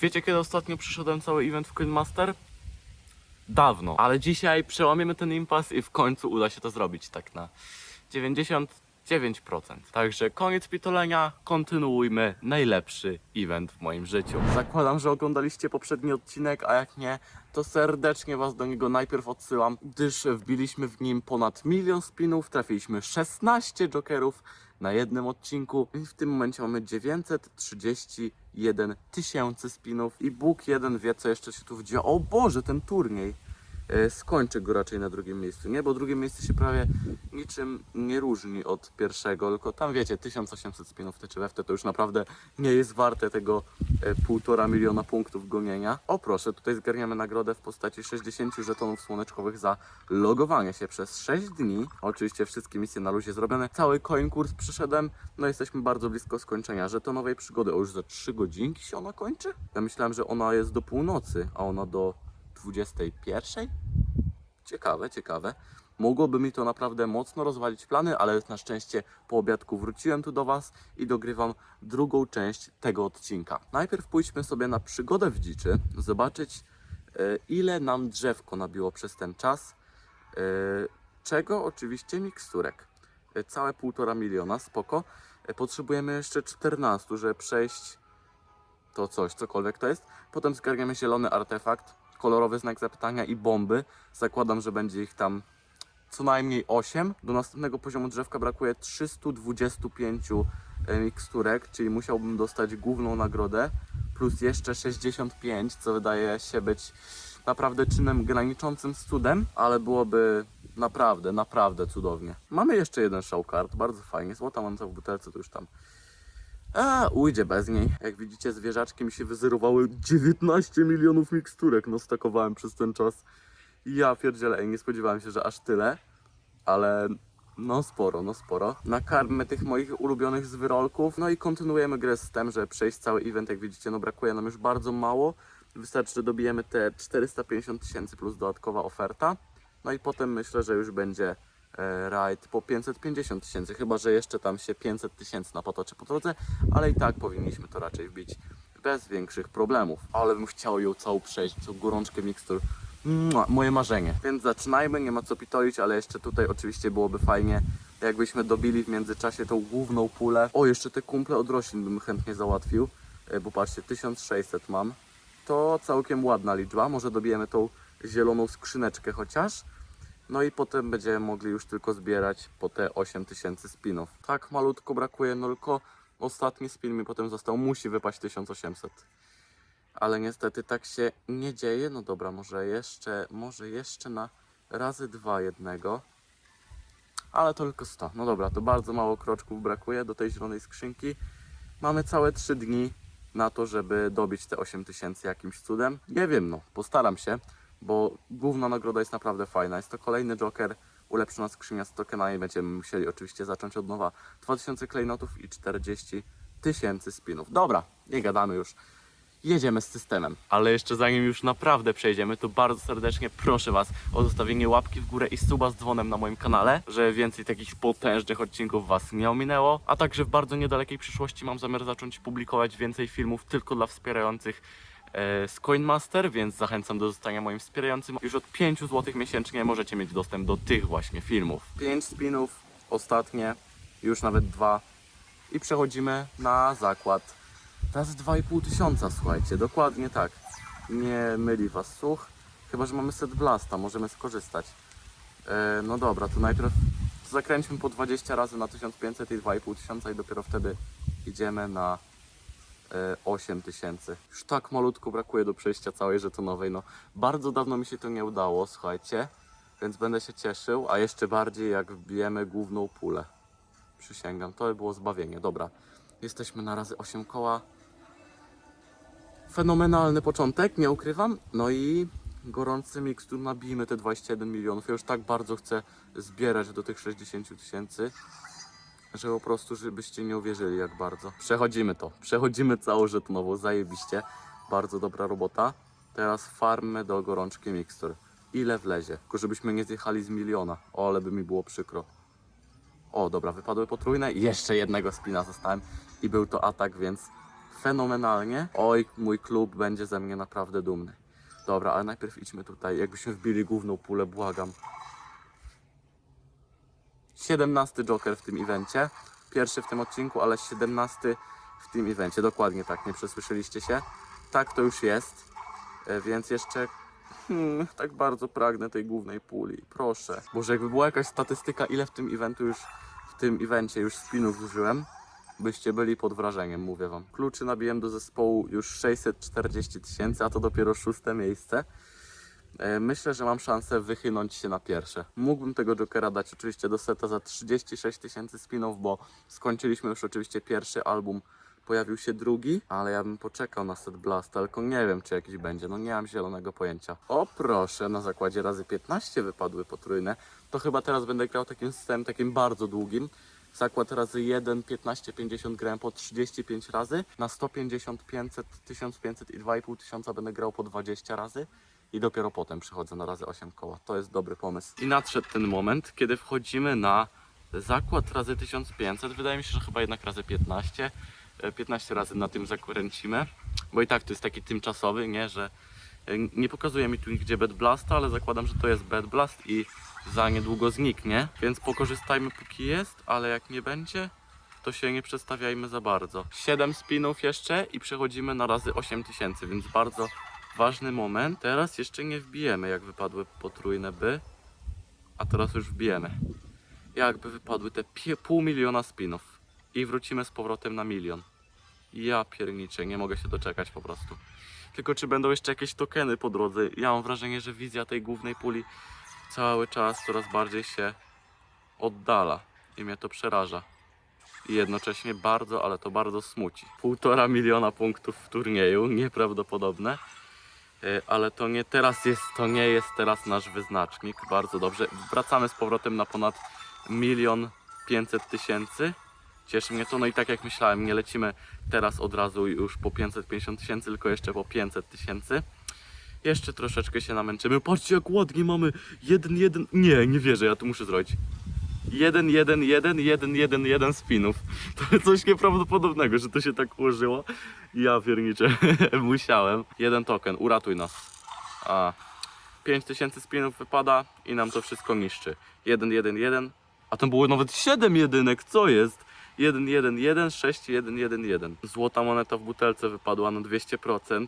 Wiecie, kiedy ostatnio przyszedłem cały event w Coin Master? Dawno. Ale dzisiaj przełamiemy ten impas i w końcu uda się to zrobić tak na 99%. Także koniec pitolenia, kontynuujmy najlepszy event w moim życiu. Zakładam, że oglądaliście poprzedni odcinek, a jak nie, to serdecznie Was do niego najpierw odsyłam, gdyż wbiliśmy w nim ponad milion spinów, trafiliśmy 16 jokerów na jednym odcinku i w tym momencie mamy 931 tysięcy spinów i Bóg jeden wie, co jeszcze się tu dzieje. O Boże, ten turniej! E, skończę go raczej na drugim miejscu, nie? Bo drugie miejsce się prawie niczym nie różni od pierwszego, tylko tam wiecie, 1800 spinów TCWF to już naprawdę nie jest warte tego e, półtora miliona punktów gonienia. O proszę, tutaj zgarniamy nagrodę w postaci 60 żetonów słoneczkowych za logowanie się przez 6 dni. Oczywiście wszystkie misje na luzie zrobione. Cały coin kurs przyszedłem, no jesteśmy bardzo blisko skończenia żetonowej przygody. O, już za 3 godzinki się ona kończy? Ja myślałem, że ona jest do północy, a ona do 21? Ciekawe, ciekawe. Mogłoby mi to naprawdę mocno rozwalić plany, ale na szczęście po obiadku wróciłem tu do Was i dogrywam drugą część tego odcinka. Najpierw pójdźmy sobie na przygodę w dziczy, zobaczyć e, ile nam drzewko nabiło przez ten czas, e, czego oczywiście miksturek. E, Całe półtora miliona, spoko. Potrzebujemy jeszcze 14, żeby przejść to coś, cokolwiek to jest. Potem zgarniamy zielony artefakt, kolorowy znak zapytania i bomby. Zakładam, że będzie ich tam co najmniej 8. Do następnego poziomu drzewka brakuje 325 e, miksturek, czyli musiałbym dostać główną nagrodę plus jeszcze 65, co wydaje się być naprawdę czynem graniczącym z cudem, ale byłoby naprawdę, naprawdę cudownie. Mamy jeszcze jeden showcard, bardzo fajnie. Złota manca w butelce to już tam a, ujdzie bez niej. Jak widzicie, zwierzaczki mi się wyzerowały 19 milionów miksturek, no stakowałem przez ten czas. Ja pierdzielę, nie spodziewałem się, że aż tyle, ale no sporo, no sporo. Nakarmmy tych moich ulubionych zwyrolków, no i kontynuujemy grę z tym, że przejść cały event, jak widzicie, no brakuje nam już bardzo mało. Wystarczy, że dobijemy te 450 tysięcy plus dodatkowa oferta. No i potem myślę, że już będzie rajd po 550 tysięcy, chyba że jeszcze tam się 500 tysięcy napotoczy po drodze, ale i tak powinniśmy to raczej wbić bez większych problemów. Ale bym chciał ją całą przejść, tą gorączkę mikstur. Moje marzenie. Więc zaczynajmy, nie ma co pitolić, ale jeszcze tutaj oczywiście byłoby fajnie, jakbyśmy dobili w międzyczasie tą główną pulę. O, jeszcze te kumple od roślin bym chętnie załatwił, e, bo patrzcie, 1600 mam. To całkiem ładna liczba, może dobijemy tą zieloną skrzyneczkę chociaż. No i potem będziemy mogli już tylko zbierać po te 8000 spinów. Tak malutko brakuje, no tylko ostatni spin mi potem został, musi wypaść 1800. Ale niestety tak się nie dzieje. No dobra, może jeszcze, może jeszcze na razy dwa jednego. Ale to tylko 100. No dobra, to bardzo mało kroczków brakuje do tej zielonej skrzynki. Mamy całe 3 dni na to, żeby dobić te 8000 jakimś cudem. Nie wiem, no, postaram się, bo główna nagroda jest naprawdę fajna. Jest to kolejny Joker, ulepszona skrzynia z tokenami. Będziemy musieli oczywiście zacząć od nowa. 2000 klejnotów i 40 tysięcy spinów. Dobra, nie gadamy już jedziemy z systemem. Ale jeszcze zanim już naprawdę przejdziemy, to bardzo serdecznie proszę Was o zostawienie łapki w górę i suba z dzwonem na moim kanale, żeby więcej takich potężnych odcinków Was nie ominęło. A także w bardzo niedalekiej przyszłości mam zamiar zacząć publikować więcej filmów tylko dla wspierających z Coinmaster, więc zachęcam do zostania moim wspierającym. Już od 5 zł miesięcznie możecie mieć dostęp do tych właśnie filmów. 5 spinów, ostatnie, już nawet dwa i przechodzimy na zakład. Teraz 2,5 tysiąca, słuchajcie, dokładnie tak. Nie myli was słuch. Chyba, że mamy set blasta, możemy skorzystać. E, no dobra, to najpierw zakręćmy po 20 razy na 1500 i 2,5 tysiąca i dopiero wtedy idziemy na e, 8 tysięcy. Już tak malutko brakuje do przejścia całej żetonowej, no bardzo dawno mi się to nie udało, słuchajcie. Więc będę się cieszył, a jeszcze bardziej jak wbijemy główną pulę. Przysięgam, to by było zbawienie. Dobra, jesteśmy na razy 8 koła fenomenalny początek, nie ukrywam. No i gorący mikstur, nabijmy te 21 milionów. Ja już tak bardzo chcę zbierać do tych 60 tysięcy, że po prostu, żebyście nie uwierzyli jak bardzo. Przechodzimy to, przechodzimy całą żetonową, zajebiście. Bardzo dobra robota. Teraz farmy do gorączki mikstur. Ile wlezie? Tylko żebyśmy nie zjechali z miliona. O, ale by mi było przykro. O, dobra, wypadły potrójne jeszcze jednego spina zostałem i był to atak, więc fenomenalnie. Oj, mój klub będzie ze mnie naprawdę dumny. Dobra, ale najpierw idźmy tutaj, jakbyśmy wbili główną pulę, błagam. 17 Joker w tym evencie. Pierwszy w tym odcinku, ale 17 w tym evencie. Dokładnie tak, nie przesłyszeliście się. Tak to już jest. E, Więc jeszcze hmm, tak bardzo pragnę tej głównej puli. Proszę. Boże, jakby była jakaś statystyka, ile w tym eventu już w tym evencie już spinów zużyłem, byście byli pod wrażeniem, mówię wam. Kluczy nabiłem do zespołu już 640 tysięcy, a to dopiero szóste miejsce. E, Myślę, że mam szansę wychynąć się na pierwsze. Mógłbym tego Jokera dać oczywiście do seta za 36 tysięcy spinów, bo skończyliśmy już oczywiście pierwszy album, pojawił się drugi, ale ja bym poczekał na set Blast, tylko nie wiem czy jakiś będzie, no nie mam zielonego pojęcia. O proszę, na zakładzie razy 15 wypadły potrójne, to chyba teraz będę grał takim systemem, takim bardzo długim. Zakład razy 1, 15, 50 grałem po 35 razy, na 150, 500, 1500 i 2500 tysiąca będę grał po 20 razy i dopiero potem przychodzę na razy 8 koła. To jest dobry pomysł. I nadszedł ten moment, kiedy wchodzimy na zakład razy 1500. Wydaje mi się, że chyba jednak razy 15. E, 15 razy na tym zakręcimy, bo i tak to jest taki tymczasowy, nie, że e, nie pokazuje mi tu nigdzie Bad Blasta, ale zakładam, że to jest Bad Blast i za niedługo zniknie, więc pokorzystajmy póki jest, ale jak nie będzie, to się nie przestawiajmy za bardzo. 7 spinów jeszcze i przechodzimy na razy 8000, więc bardzo ważny moment. Teraz jeszcze nie wbijemy, jak wypadły potrójne by, a teraz już wbijemy. Jakby wypadły te pół miliona spinów i wrócimy z powrotem na milion. Ja pierniczę, nie mogę się doczekać po prostu. Tylko czy będą jeszcze jakieś tokeny po drodze? Ja mam wrażenie, że wizja tej głównej puli cały czas coraz bardziej się oddala i mnie to przeraża. I jednocześnie bardzo, ale to bardzo smuci. Półtora miliona punktów w turnieju, nieprawdopodobne. E, Ale to nie teraz jest, to nie jest teraz nasz wyznacznik. Bardzo dobrze. Wracamy z powrotem na ponad milion pięćset tysięcy. Cieszy mnie to, no i tak jak myślałem, nie lecimy teraz od razu już po 550 tysięcy, tylko jeszcze po 500 tysięcy. Jeszcze troszeczkę się namęczymy. Patrzcie jak ładnie mamy. Jeden, jeden. Nie, nie wierzę, ja to muszę zrobić. Jeden, jeden, jeden, jeden, jeden, jeden spinów. To coś nieprawdopodobnego, że to się tak ułożyło. Ja pierniczę, musiałem. Jeden token, uratuj nas. A, 5000 spinów wypada i nam to wszystko niszczy. 1, 1, 1. A tam było nawet 7 jedynek, co jest? 1, 1, 1, 6, 1, 1, 1. Złota moneta w butelce wypadła na 200%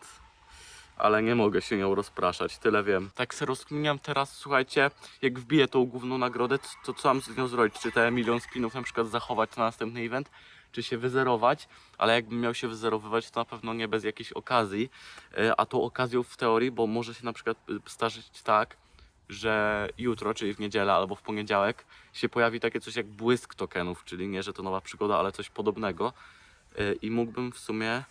ale nie mogę się nią rozpraszać, tyle wiem. Tak se rozkminiam teraz, słuchajcie, jak wbiję tą główną nagrodę, to, co mam z nią zrobić? Czy te milion spinów na przykład zachować na następny event, czy się wyzerować, ale jakbym miał się wyzerowywać, to na pewno nie bez jakiejś okazji, E, a tą okazją w teorii, bo może się na przykład y, zdarzyć tak, że jutro, czyli w niedzielę albo w poniedziałek się pojawi takie coś jak błysk tokenów, czyli nie, że to nowa przygoda, ale coś podobnego E, i mógłbym w sumie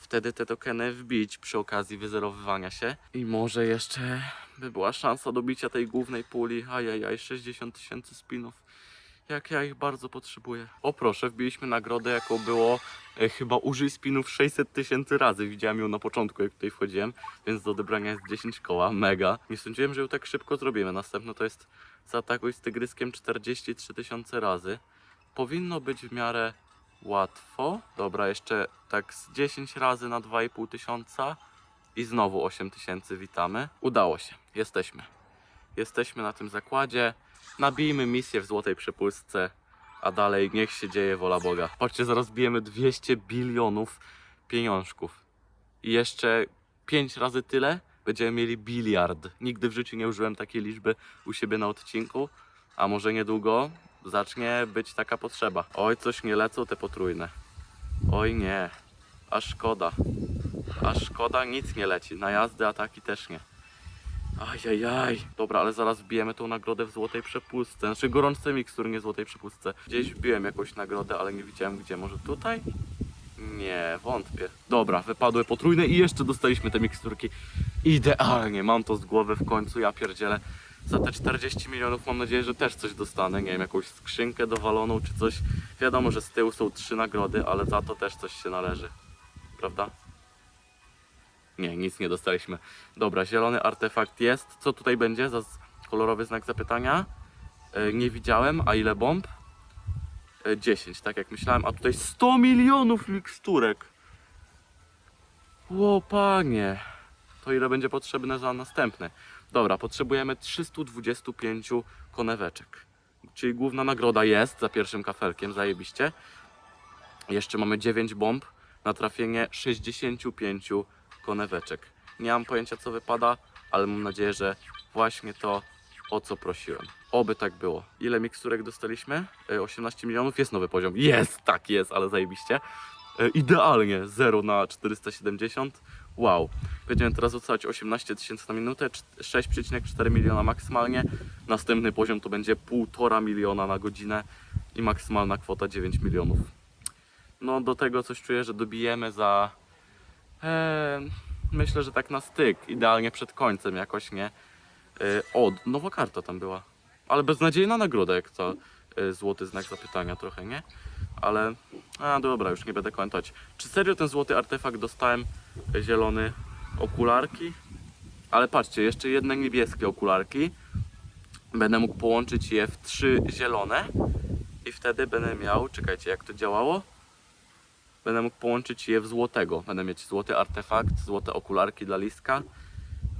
wtedy te tokeny wbić przy okazji wyzerowywania się. I może jeszcze by była szansa dobicia tej głównej puli. Ajajaj, 60 tysięcy spinów. Jak ja ich bardzo potrzebuję. O proszę, wbiliśmy nagrodę, jaką było e, chyba użyj spinów 600 tysięcy razy. Widziałem ją na początku, jak tutaj wchodziłem, więc do odebrania jest 10 koła. Mega. Nie sądziłem, że ją tak szybko zrobimy. Następne to jest zaatakuj z tygryskiem 43 tysiące razy. Powinno być w miarę Łatwo. Dobra, jeszcze tak z 10 razy na 2,5 tysiąca i znowu 8 tysięcy witamy. Udało się, jesteśmy. Jesteśmy na tym zakładzie. Nabijmy misję w złotej przepustce, a dalej niech się dzieje wola Boga. Patrzcie, zaraz bijemy 200 bilionów pieniążków. I jeszcze 5 razy tyle będziemy mieli biliard. Nigdy w życiu nie użyłem takiej liczby u siebie na odcinku, a może niedługo zacznie być taka potrzeba. Oj, coś nie lecą te potrójne. Oj nie, a szkoda. A szkoda, nic nie leci. Na jazdy, ataki też nie. Ajajaj. Dobra, ale zaraz wbijemy tą nagrodę w złotej przepustce. Znaczy gorączce mikstur, nie złotej przepustce. Gdzieś wbiłem jakąś nagrodę, ale nie widziałem gdzie. Może tutaj? Nie, wątpię. Dobra, wypadły potrójne i jeszcze dostaliśmy te miksturki. Idealnie, mam to z głowy w końcu, ja pierdzielę. Za te 40 milionów mam nadzieję, że też coś dostanę. Nie wiem, jakąś skrzynkę dowaloną czy coś. Wiadomo, że z tyłu są trzy nagrody, ale za to też coś się należy. Prawda? Nie, nic nie dostaliśmy. Dobra, zielony artefakt jest. Co tutaj będzie za kolorowy znak zapytania? E, nie widziałem. A ile bomb? E, 10, tak jak myślałem. A tutaj 100 milionów miksturek. O panie, to ile będzie potrzebne za następne? Dobra, potrzebujemy 325 koneweczek. Czyli główna nagroda jest za pierwszym kafelkiem, zajebiście. Jeszcze mamy 9 bomb na trafienie 65 koneweczek. Nie mam pojęcia co wypada, ale mam nadzieję, że właśnie to o co prosiłem. Oby tak było. Ile miksturek dostaliśmy? E, 18 milionów. Jest nowy poziom. Jest, tak jest, ale zajebiście. E, Idealnie, 0 na 470. Wow. Będziemy teraz oceniać 18 tysięcy na minutę, cz- 6,4 miliona maksymalnie. Następny poziom to będzie 1,5 miliona na godzinę i maksymalna kwota 9 milionów. No do tego coś czuję, że dobijemy za... E, myślę, że tak na styk. Idealnie przed końcem jakoś, nie? E, o, nowa karta tam była. Ale beznadziejna nagroda, jak to e, złoty znak zapytania trochę, nie? Ale, a dobra, już nie będę komentować. Czy serio ten złoty artefakt dostałem zielony okularki? Ale patrzcie, jeszcze jedne niebieskie okularki. Będę mógł połączyć je w trzy zielone i wtedy będę miał, czekajcie, jak to działało? Będę mógł połączyć je w złotego. Będę mieć złoty artefakt, złote okularki dla listka.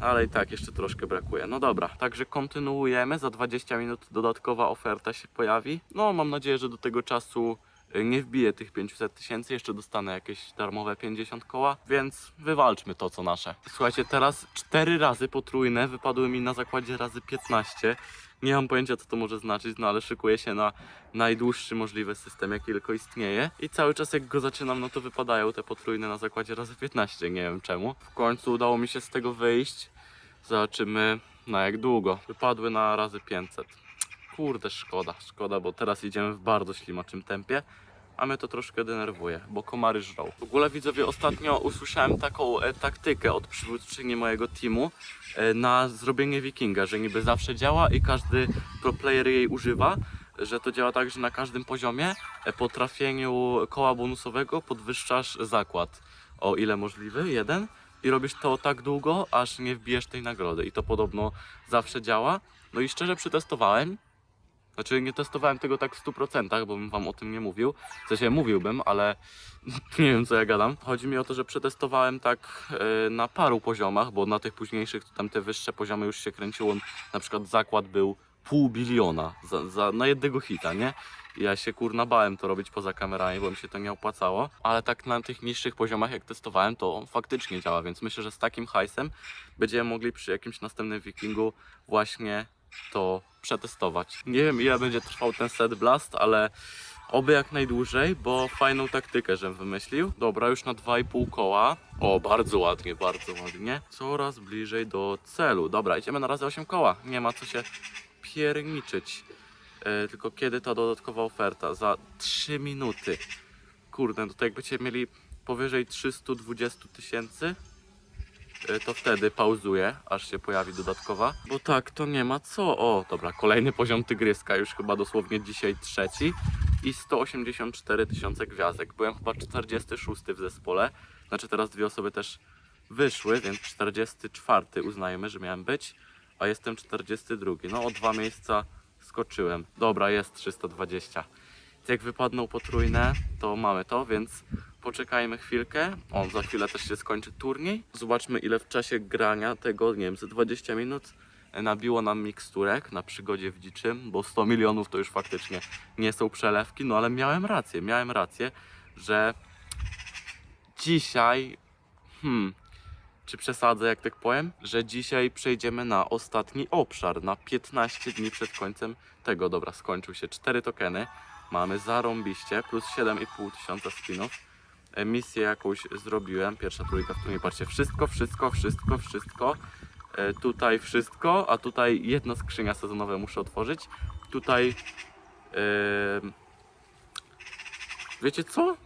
Ale i tak jeszcze troszkę brakuje. No dobra, także kontynuujemy. Za 20 minut dodatkowa oferta się pojawi. No, mam nadzieję, że do tego czasu nie wbiję tych 500 tysięcy. Jeszcze dostanę jakieś darmowe 50 koła, więc wywalczmy to, co nasze. Słuchajcie, teraz 4 razy potrójne wypadły mi na zakładzie razy 15. Nie mam pojęcia, co to może znaczyć, no ale szykuję się na najdłuższy możliwy system, jaki tylko istnieje. I cały czas jak go zaczynam, no to wypadają te potrójne na zakładzie razy 15, nie wiem czemu. W końcu udało mi się z tego wyjść. Zobaczymy na jak długo. Wypadły na razy 500. Kurde, szkoda, szkoda, bo teraz idziemy w bardzo ślimaczym tempie. A mnie to troszkę denerwuje, bo komary żrą. W ogóle widzowie, ostatnio usłyszałem taką e, taktykę od przywódczyni mojego teamu e, na zrobienie wikinga, że niby zawsze działa i każdy pro player jej używa, że to działa tak, że na każdym poziomie e, po trafieniu koła bonusowego podwyższasz zakład o ile możliwy, jeden i robisz to tak długo, aż nie wbijesz tej nagrody i to podobno zawsze działa. No i szczerze przetestowałem, znaczy nie testowałem tego tak w 100%, bo bym wam o tym nie mówił. W sensie mówiłbym, ale nie wiem co ja gadam. Chodzi mi o to, że przetestowałem tak e, na paru poziomach, bo na tych późniejszych to tam te wyższe poziomy już się kręciło. Na przykład zakład był pół biliona za, za, na jednego hita, nie? Ja się kurna bałem to robić poza kamerami, bo mi się to nie opłacało. Ale tak na tych niższych poziomach jak testowałem, to faktycznie działa, więc myślę, że z takim hajsem będziemy mogli przy jakimś następnym wikingu właśnie to przetestować. Nie wiem ile będzie trwał ten set blast, ale oby jak najdłużej, bo fajną taktykę, żem wymyślił. Dobra, już na 2,5 koła. O, bardzo ładnie, bardzo ładnie. Coraz bliżej do celu. Dobra, idziemy na razy 8 koła. Nie ma co się pierniczyć. E, tylko kiedy ta dodatkowa oferta? Za 3 minuty. Kurde, no to jak będziecie mieli powyżej 320 tysięcy, to wtedy pauzuję, aż się pojawi dodatkowa. Bo tak, to nie ma co. O, dobra, kolejny poziom tygryska, już chyba dosłownie dzisiaj trzeci. I 184 tysiące gwiazdek. Byłem chyba 46 w zespole. Znaczy teraz dwie osoby też wyszły, więc 44 uznajemy, że miałem być. A jestem 42. No o dwa miejsca skoczyłem. Dobra, jest 320. Jak wypadną potrójne, to mamy to, więc poczekajmy chwilkę. O, za chwilę też się skończy turniej. Zobaczmy ile w czasie grania tego, nie wiem, ze 20 minut nabiło nam miksturek na przygodzie w dziczym, bo 100 milionów to już faktycznie nie są przelewki, no ale miałem rację, miałem rację, że dzisiaj, hmm, czy przesadzę jak tak powiem, że dzisiaj przejdziemy na ostatni obszar, na 15 dni przed końcem tego, dobra, skończył się 4 tokeny, mamy zarąbiście, plus 7,5 tysiąca spinów, E, misję jakąś zrobiłem, pierwsza trójka w której patrzcie, wszystko, wszystko, wszystko, wszystko, E, tutaj wszystko, a tutaj jedna skrzynia sezonowa muszę otworzyć, tutaj, em, wiecie co?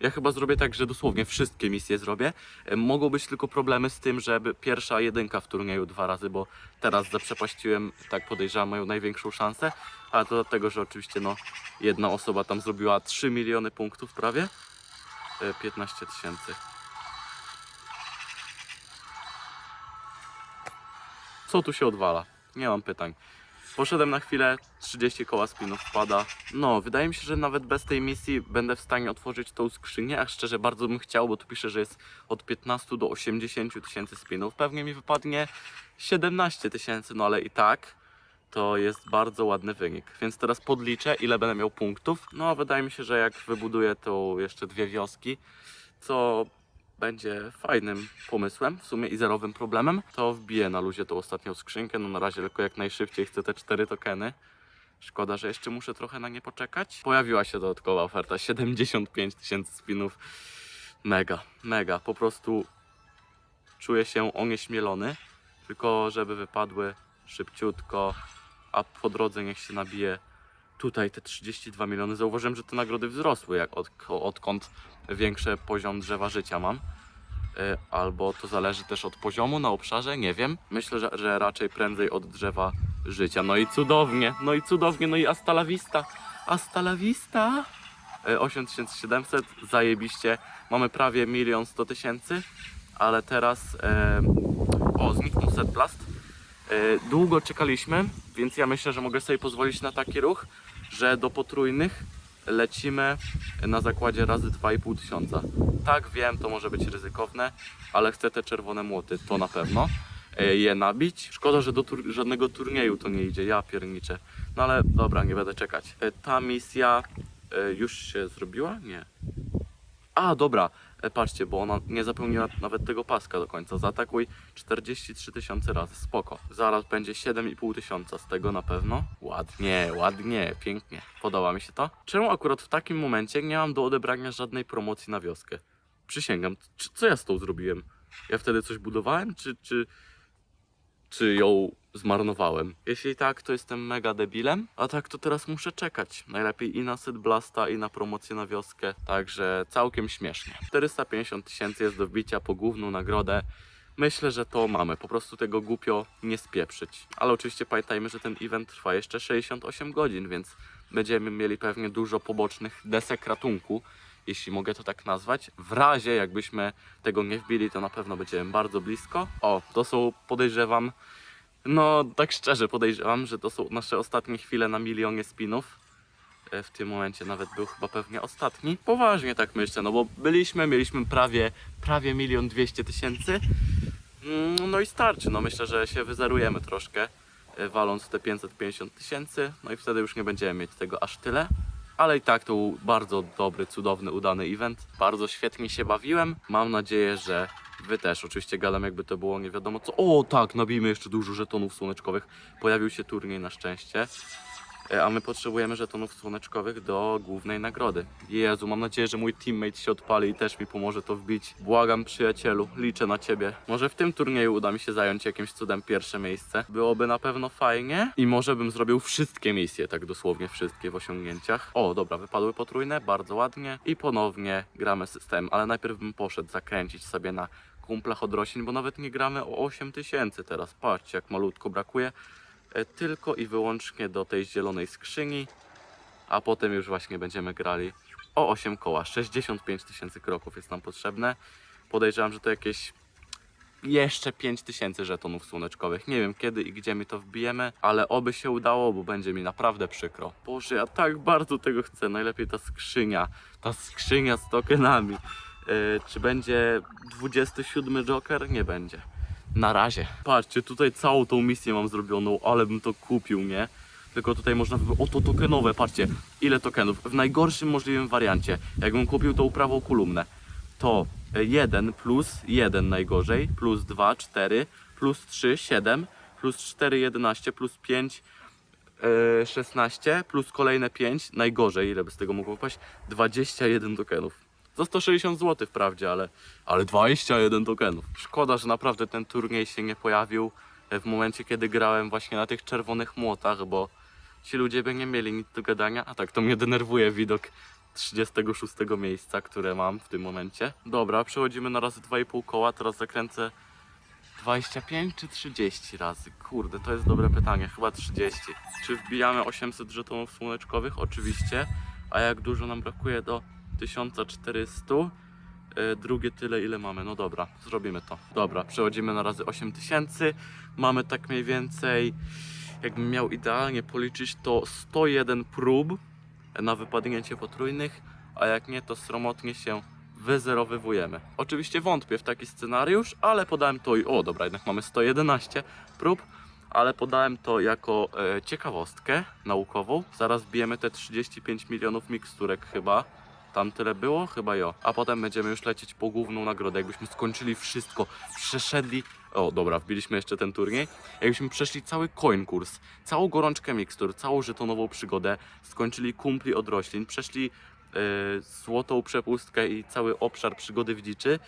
Ja chyba zrobię tak, że dosłownie wszystkie misje zrobię. E, Mogą być tylko problemy z tym, żeby pierwsza jedynka w turnieju dwa razy, bo teraz zaprzepaściłem, tak podejrzewam, moją największą szansę. Ale to dlatego, że oczywiście no, jedna osoba tam zrobiła 3 miliony punktów prawie. E, 15 tysięcy. Co tu się odwala? Nie mam pytań. Poszedłem na chwilę, 30 koła spinów wpada. No, wydaje mi się, że nawet bez tej misji będę w stanie otworzyć tą skrzynię, a szczerze bardzo bym chciał, bo tu pisze, że jest od 15 do 80 tysięcy spinów. Pewnie mi wypadnie 17 tysięcy, no ale i tak to jest bardzo ładny wynik. Więc teraz podliczę, ile będę miał punktów. No, wydaje mi się, że jak wybuduję to jeszcze dwie wioski, co będzie fajnym pomysłem w sumie i zerowym problemem, to wbiję na luzie tą ostatnią skrzynkę. No na razie tylko jak najszybciej chcę te cztery tokeny. Szkoda, że jeszcze muszę trochę na nie poczekać. Pojawiła się dodatkowa oferta, 75 tysięcy spinów. Mega, mega, po prostu czuję się onieśmielony, tylko żeby wypadły szybciutko, a po drodze niech się nabije tutaj te 32 miliony. Zauważyłem, że te nagrody wzrosły, jak od, odkąd większy poziom drzewa życia mam. Y, Albo to zależy też od poziomu na obszarze, nie wiem. Myślę, że, że raczej prędzej od drzewa życia. No i cudownie, no i cudownie, no i hasta la vista. Hasta la vista. Y, 8700, zajebiście. Mamy prawie milion 100 tysięcy, ale teraz... em, o, zniknął set blast. E, Długo czekaliśmy, więc ja myślę, że mogę sobie pozwolić na taki ruch, że do potrójnych lecimy na zakładzie razy 2,5 tysiąca. Tak, wiem, to może być ryzykowne, ale chcę te czerwone młoty, to na pewno. e, Je nabić. Szkoda, że do tur- żadnego turnieju to nie idzie, ja pierniczę. No ale dobra, nie będę czekać. E, Ta misja e, już się zrobiła? Nie. A, dobra, e, patrzcie, bo ona nie zapełniła nawet tego paska do końca. Zaatakuj 43 tysiące razy, spoko. Zaraz będzie 7,5 tysiąca z tego na pewno. Ładnie, ładnie, pięknie. Podoba mi się to. Czemu akurat w takim momencie nie mam do odebrania żadnej promocji na wioskę? Przysięgam, co ja z tą zrobiłem? Ja wtedy coś budowałem, czy, czy, czy ją zmarnowałem? Jeśli tak, to jestem mega debilem, a tak to teraz muszę czekać. Najlepiej i na Set Blasta, i na promocję na wioskę, także całkiem śmiesznie. 450 tysięcy jest do wbicia po główną nagrodę. Myślę, że to mamy, po prostu tego głupio nie spieprzyć. Ale oczywiście pamiętajmy, że ten event trwa jeszcze 68 godzin, więc będziemy mieli pewnie dużo pobocznych desek ratunku, jeśli mogę to tak nazwać. W razie jakbyśmy tego nie wbili, to na pewno będziemy bardzo blisko. O, to są podejrzewam, no tak szczerze podejrzewam, że to są nasze ostatnie chwile na milionie spinów. E, W tym momencie nawet był chyba pewnie ostatni. Poważnie tak myślę, no bo byliśmy, mieliśmy prawie, prawie milion dwieście tysięcy. Mm, No i starczy, no myślę, że się wyzerujemy troszkę, e, waląc te 550 tysięcy, no i wtedy już nie będziemy mieć tego aż tyle. Ale i tak to był bardzo dobry, cudowny, udany event. Bardzo świetnie się bawiłem. Mam nadzieję, że Wy też. Oczywiście gadam jakby to było nie wiadomo co. O tak, nabijmy jeszcze dużo żetonów słoneczkowych. Pojawił się turniej na szczęście. E, A my potrzebujemy żetonów słoneczkowych do głównej nagrody. Jezu, mam nadzieję, że mój teammate się odpali i też mi pomoże to wbić. Błagam przyjacielu, liczę na ciebie. Może w tym turnieju uda mi się zająć jakimś cudem pierwsze miejsce. Byłoby na pewno fajnie. I może bym zrobił wszystkie misje, tak dosłownie wszystkie w osiągnięciach. O, dobra, wypadły potrójne, bardzo ładnie. I ponownie gramy system, ale najpierw bym poszedł zakręcić sobie na kumplach od roślin, bo nawet nie gramy o 8000 teraz. Patrzcie, jak malutko brakuje tylko i wyłącznie do tej zielonej skrzyni, a potem już właśnie będziemy grali o 8 koła. 65 tysięcy kroków jest nam potrzebne. Podejrzewam, że to jakieś jeszcze 5 tysięcy żetonów słoneczkowych. Nie wiem kiedy i gdzie my to wbijemy, ale oby się udało, bo będzie mi naprawdę przykro. Boże, ja tak bardzo tego chcę. Najlepiej ta skrzynia, ta skrzynia z tokenami. E, czy będzie 27 Joker? Nie będzie. Na razie. Patrzcie, tutaj całą tą misję mam zrobioną, ale bym to kupił, nie? Tylko tutaj można wybrać, oto tokenowe, patrzcie, ile tokenów. W najgorszym możliwym wariancie, jakbym kupił tą prawą kolumnę, to 1 plus 1 najgorzej, plus 2, 4, plus 3, 7, plus 4, 11, plus 5, e, 16, plus kolejne 5, najgorzej, ile by z tego mogło wypaść? 21 tokenów. Za 160 zł wprawdzie, ale, ale 21 tokenów. Szkoda, że naprawdę ten turniej się nie pojawił e, w momencie, kiedy grałem właśnie na tych czerwonych młotach, bo ci ludzie by nie mieli nic do gadania, a tak to mnie denerwuje widok 36 miejsca, które mam w tym momencie. Dobra, przechodzimy na razy 2,5 koła, teraz zakręcę 25 czy 30 razy? Kurde, to jest dobre pytanie, chyba 30. Czy wbijamy 800 żetonów słoneczkowych? Oczywiście. A jak dużo nam brakuje do 1400? E, drugie tyle, ile mamy. No dobra, zrobimy to. Dobra, przechodzimy na razy 8000. Mamy tak mniej więcej Jakbym miał idealnie policzyć, to 101 prób na wypadnięcie potrójnych, a jak nie, to sromotnie się wyzerowywujemy. Oczywiście wątpię w taki scenariusz, ale podałem to i... O, dobra, jednak mamy 111 prób, ale podałem to jako e, ciekawostkę naukową. Zaraz wbijemy te 35 milionów miksturek chyba. Tam tyle było? Chyba jo. A potem będziemy już lecieć po główną nagrodę. Jakbyśmy skończyli wszystko, przeszedli... O, dobra, wbiliśmy jeszcze ten turniej. Jakbyśmy przeszli cały coin kurs, całą gorączkę mikstur, całą żetonową przygodę, skończyli kumpli od roślin, przeszli e, złotą przepustkę i cały obszar przygody w dziczy,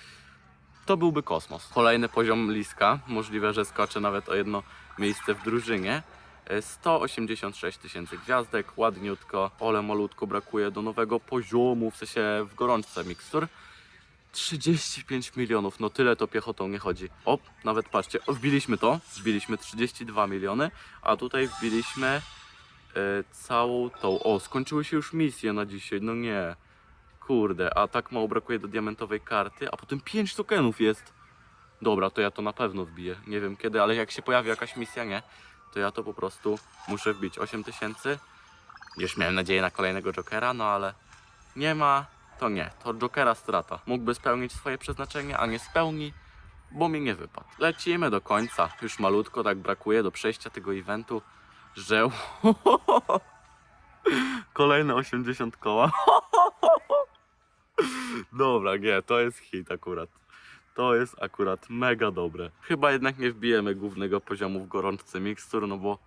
to byłby kosmos. Kolejny poziom liska, możliwe, że skacze nawet o jedno miejsce w drużynie. E, 186 tysięcy gwiazdek, ładniutko, ole malutko brakuje do nowego poziomu, w sensie w gorączce mikstur. 35 milionów, no tyle to piechotą nie chodzi. O, nawet patrzcie, wbiliśmy to, wbiliśmy 32 miliony, a tutaj wbiliśmy e, całą tą. O, skończyły się już misje na dzisiaj, no nie. Kurde, a tak mało brakuje do diamentowej karty, a potem 5 tokenów jest. Dobra, to ja to na pewno wbiję. Nie wiem kiedy, ale jak się pojawi jakaś misja, nie, to ja to po prostu muszę wbić 8 tysięcy. Już miałem nadzieję na kolejnego Jokera, no ale nie ma, to nie. To Jokera strata. Mógłby spełnić swoje przeznaczenie, a nie spełni, bo mi nie wypadł. Lecimy do końca. Już malutko tak brakuje do przejścia tego eventu, że... Kolejne 80 koła. Dobra, nie, to jest hit akurat. To jest akurat mega dobre. Chyba jednak nie wbijemy głównego poziomu w gorączce mikstur, no bo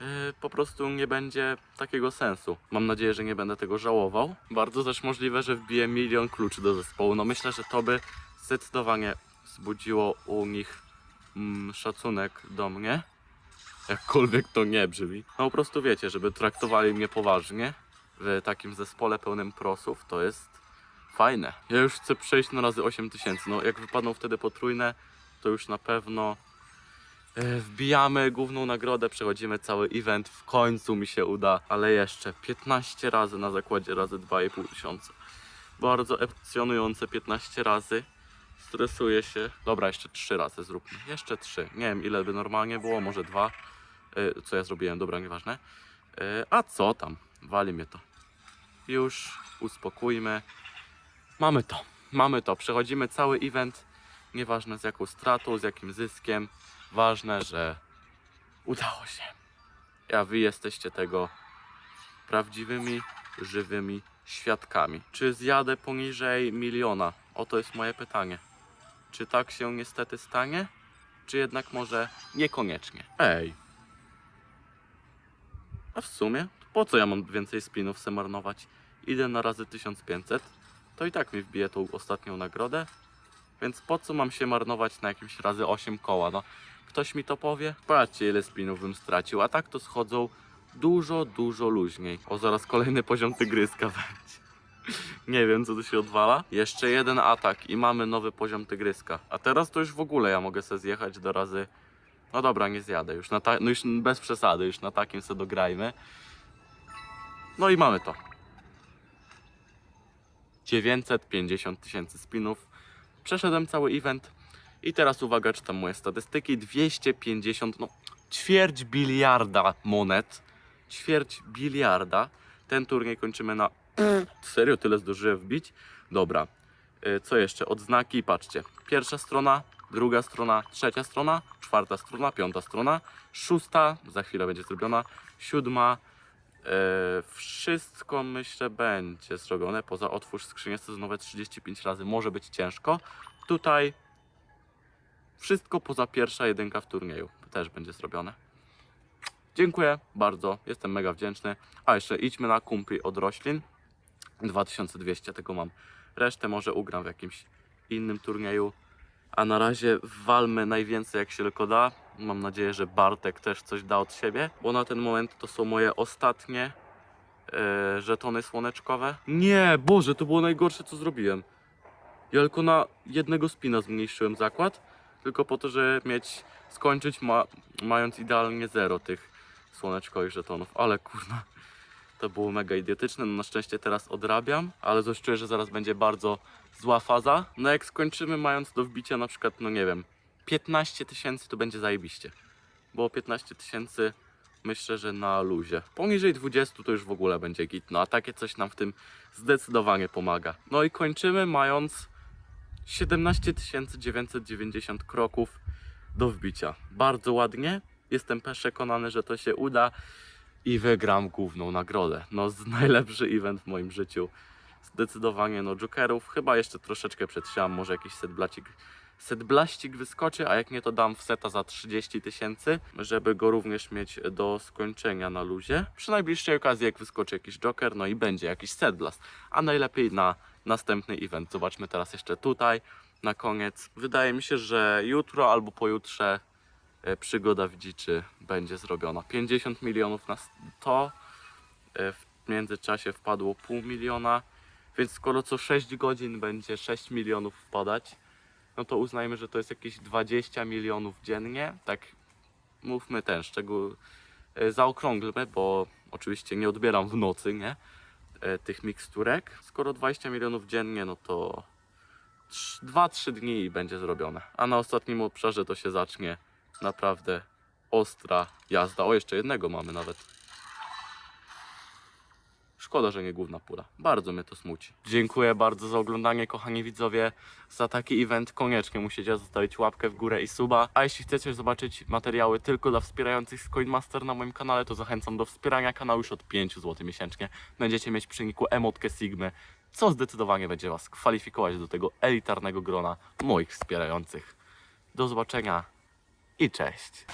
yy, po prostu nie będzie takiego sensu. Mam nadzieję, że nie będę tego żałował. Bardzo też możliwe, że wbiję milion kluczy do zespołu. No myślę, że to by zdecydowanie wzbudziło u nich mm, szacunek do mnie. Jakkolwiek to nie brzmi. No po prostu wiecie, żeby traktowali mnie poważnie w takim zespole pełnym prosów, to jest fajne. Ja już chcę przejść na razy 8000. No jak wypadną wtedy potrójne, to już na pewno e, wbijamy główną nagrodę, przechodzimy cały event, w końcu mi się uda, ale jeszcze 15 razy na zakładzie razy 2,5 tysiąca. Bardzo emocjonujące 15 razy. Stresuję się. Dobra, jeszcze 3 razy zróbmy. Jeszcze 3. Nie wiem ile by normalnie było, może 2. Co ja zrobiłem, dobra, nieważne. E, A co tam? Wali mnie to. Już uspokójmy. Mamy to, mamy to. Przechodzimy cały event. Nieważne z jaką stratą, z jakim zyskiem. Ważne, że udało się. A wy jesteście tego prawdziwymi, żywymi świadkami. Czy zjadę poniżej miliona? Oto jest moje pytanie. Czy tak się niestety stanie? Czy jednak może niekoniecznie? Ej. A w sumie, po co ja mam więcej spinów se marnować? Idę na razy 1500 to i tak mi wbije tą ostatnią nagrodę. Więc po co mam się marnować na jakimś razy 8 koła? No, ktoś mi to powie? Patrzcie, ile spinów bym stracił, a tak to schodzą dużo, dużo luźniej. O, zaraz kolejny poziom tygryska będzie. Nie wiem, co tu się odwala. Jeszcze jeden atak i mamy nowy poziom tygryska. A teraz to już w ogóle ja mogę sobie zjechać do razy... No dobra, nie zjadę już. Na ta... No już bez przesady, już na takim sobie dograjmy. No i mamy to. 950 tysięcy spinów. Przeszedłem cały event i teraz uwaga, czytam moje statystyki. 250, no ćwierć biliarda monet. Ćwierć biliarda. Ten turniej kończymy na... Serio, tyle zdążyłem wbić? Dobra. Y, Co jeszcze? Odznaki, patrzcie. Pierwsza strona, druga strona, trzecia strona, czwarta strona, piąta strona, szósta, za chwilę będzie zrobiona, siódma, wszystko myślę będzie zrobione. Poza otwórz skrzynię sezonowe 35 razy może być ciężko. Tutaj wszystko poza pierwsza jedynka w turnieju też będzie zrobione. Dziękuję bardzo, jestem mega wdzięczny. A jeszcze idźmy na kumpli od roślin. 2200 tego mam. Resztę może ugram w jakimś innym turnieju. A na razie walmy najwięcej jak się tylko da. Mam nadzieję, że Bartek też coś da od siebie, bo na ten moment to są moje ostatnie e, żetony słoneczkowe. Nie, Boże, to było najgorsze co zrobiłem. Ja tylko na jednego spina zmniejszyłem zakład, tylko po to, żeby mieć, skończyć ma, mając idealnie zero tych słoneczkowych żetonów. Ale kurna, to było mega idiotyczne. No na szczęście teraz odrabiam, ale coś czuję, że zaraz będzie bardzo zła faza. No jak skończymy mając do wbicia na przykład, no nie wiem, 15 tysięcy to będzie zajebiście. Bo 15 tysięcy myślę, że na luzie. Poniżej 20 to już w ogóle będzie git, no a takie coś nam w tym zdecydowanie pomaga. No i kończymy mając 17 990 kroków do wbicia. Bardzo ładnie. Jestem przekonany, że to się uda i wygram główną nagrodę. No, z najlepszy event w moim życiu. Zdecydowanie, no, Jokerów. Chyba jeszcze troszeczkę przedsiałam, może jakiś set blacik. Set blaścik wyskoczy, a jak nie, to dam w seta za 30 tysięcy, żeby go również mieć do skończenia na luzie. Przy najbliższej okazji, jak wyskoczy jakiś Joker, no i będzie jakiś set blast. A najlepiej na następny event. Zobaczmy teraz jeszcze tutaj na koniec. Wydaje mi się, że jutro albo pojutrze e, przygoda w dziczy będzie zrobiona. 50 milionów na 100. E, W międzyczasie wpadło pół miliona. Więc skoro co 6 godzin będzie 6 milionów wpadać, no to uznajmy, że to jest jakieś 20 milionów dziennie. Tak mówmy ten szczegół. e, Zaokrąglmy, bo oczywiście nie odbieram w nocy, nie? E, Tych miksturek. Skoro 20 milionów dziennie, no to 2-3 dni i będzie zrobione. A na ostatnim obszarze to się zacznie naprawdę ostra jazda. O, jeszcze jednego mamy nawet. Szkoda, że nie główna pula. Bardzo mnie to smuci. Dziękuję bardzo za oglądanie, kochani widzowie. Za taki event koniecznie musicie zostawić łapkę w górę i suba. A jeśli chcecie zobaczyć materiały tylko dla wspierających z Coinmaster na moim kanale, to zachęcam do wspierania kanału już od 5 zł miesięcznie. Będziecie mieć przy niku emotkę Sigmy, co zdecydowanie będzie Was kwalifikować do tego elitarnego grona moich wspierających. Do zobaczenia i cześć.